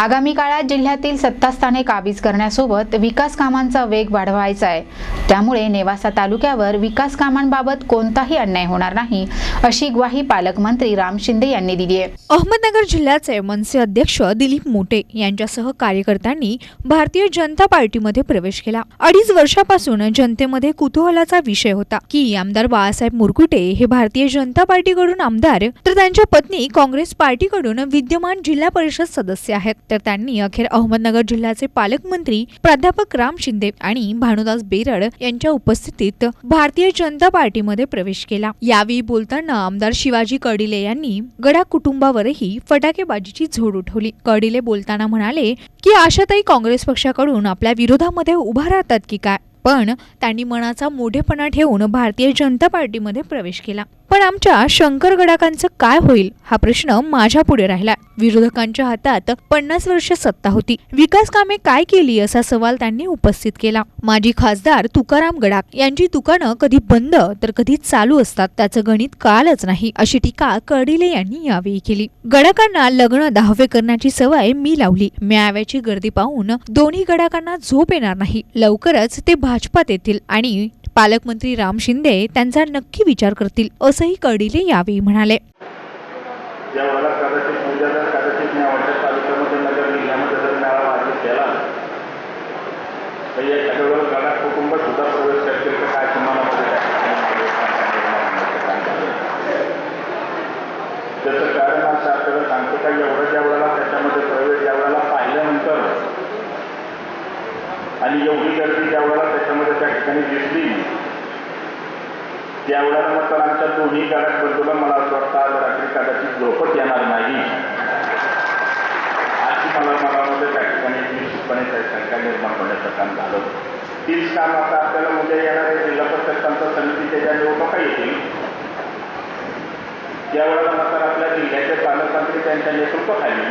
आगामी काळात जिल्ह्यातील सत्तास्थाने काबीज करण्यासोबत विकास कामांचा वेग वाढवायचा आहे. त्यामुळे नेवासा तालुक्यावर विकास कामांबाबत कोणताही अन्याय होणार नाही अशी ग्वाही पालकमंत्री राम शिंदे यांनी दिली आहे. अहमदनगर जिल्ह्याचे मनसे अध्यक्ष दिलीप मोटे यांच्यासह कार्यकर्त्यांनी भारतीय जनता पार्टीमध्ये प्रवेश केला. अडीच वर्षापासून जनतेमध्ये कुतूहलाचा विषय होता की आमदार बाळासाहेब मुरकुटे हे भारतीय जनता पार्टीकडून आमदार तर त्यांच्या पत्नी काँग्रेस पार्टीकडून विद्यमान जिल्हा परिषद सदस्य आहेत. तर त्यांनी अखेर अहमदनगर जिल्ह्याचे पालकमंत्री प्राध्यापक राम शिंदे आणि भानुदास बेरड यांच्या उपस्थितीत भारतीय जनता पार्टीमध्ये प्रवेश केला. यावेळी बोलताना आमदार शिवाजी कडिले यांनी गडा कुटुंबावरही फटाकेबाजीची झोड उठवली. कडिले बोलताना म्हणाले की आशाताई काँग्रेस पक्षाकडून आपल्या विरोधामध्ये उभा राहतात की काय? पण त्यांनी मनाचा मोठेपणा ठेवून भारतीय जनता पार्टीमध्ये प्रवेश केला. पण आमच्या शंकर गडाकांचं काय होईल हा प्रश्न माझ्या पुढे राहिला. विरोधकांच्या हातात पन्नास वर्ष सत्ता होती. विकास कामे काय केली असा सवाल त्यांनी उपस्थित केला. माजी खासदार तुकाराम गडाक यांची दुकानं कधी बंद तर कधी चालू असतात त्याचं गणित कालच नाही अशी टीका कडिले यांनी यावेळी केली. गडाकांना लग्न दहावे करण्याची सवय मी लावली. मेळाव्याची गर्दी पाहून दोन्ही गडाकांना झोप येणार नाही. लवकरच ते भाजपात येतील आणि पालकमंत्री राम शिंदे त्यांचा नक्की विचार करतील असंही कडिले यावेळी म्हणाले. त्याचं कारण असं आपल्याला सांगतो का एवढं ज्या आणि एवढी गर्दी ज्या वेळेला त्याच्यामध्ये त्या ठिकाणी दिसली त्यावेळेला मात्र आमच्या दोन्ही गाड्यात बंधूला मला असं वाटतं आज रात्री कदाचित झोपच येणार नाही अशी मला मनामध्ये त्या ठिकाणी निश्चितपणे त्या शंका निर्माण होण्याचं काम झालं तीच काम आता आपल्याला उद्या येणाऱ्या जिल्हा परिषद पंचायत समितीच्या ज्या निवडणुका येतील त्यावेळेला मात्र आपल्या जिल्ह्याचे पालकमंत्री त्यांच्या नेतृत्वाखाली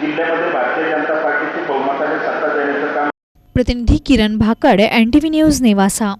जिल्ह्यामध्ये भारतीय जनता प्रतिनिधी Kiran Bhakad N T V news Nevasa.